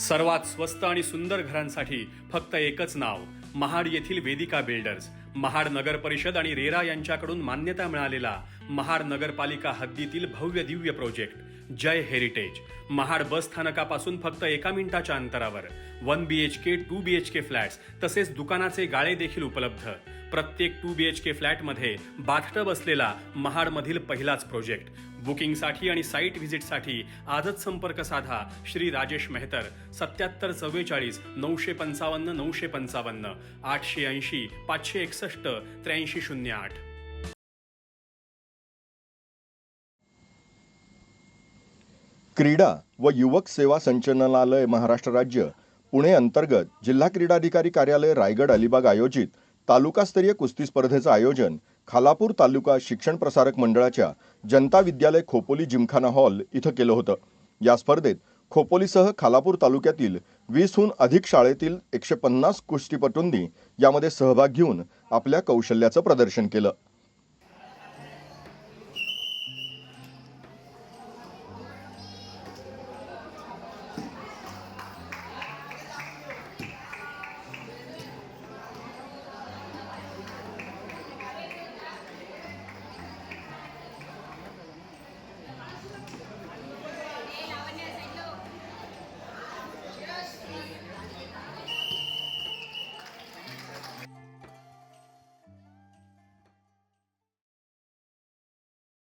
सर्वात स्वस्त आणि सुंदर घरांसाठी फक्त एकच नाव महाड येथील वेदिका बिल्डर्स महाड नगर परिषद आणि रेरा यांच्याकडून मान्यता मिळालेला महाड नगरपालिका हद्दीतील भव्य Divya project Jai heritage Mahad bus स्थानकापासून फक्त एका मिनिटाच्या अंतरावर. One B H K two B H K flats तसेच दुकानाचे गाळे देखील उपलब्ध. प्रत्येक टू बी एच के फ्लॅटमध्ये बाथटब असलेला महाडमधील पहिलाच प्रोजेक्ट. बुकिंगसाठी आणि साईट व्हिजिटसाठी आजच संपर्क साधा श्री राजेश मेहतर सत्याहत्तर चव्वेचाळीस नऊशे पंचावन्न नऊशे पंचावन्न आठशे ऐंशी पाचशे एकसष्ट त्र्याऐंशी शून्य आठ. क्रीडा व युवक सेवा संचालनालय महाराष्ट्र राज्य पुणे अंतर्गत जिल्हा क्रीडाधिकारी कार्यालय रायगड अलिबाग आयोजित तालुकास्तरीय कुस्ती स्पर्धेचं आयोजन खालापूर तालुका शिक्षण प्रसारक मंडळाच्या जनता विद्यालय खोपोली जिमखाना हॉल इथं केलं होतं. या स्पर्धेत खोपोलीसह खालापूर तालुक्यातील वीसहून अधिक शाळेतील एकशे पन्नास कुस्तीपटूंनी यामध्ये सहभाग घेऊन आपल्या कौशल्याचं प्रदर्शन केलं.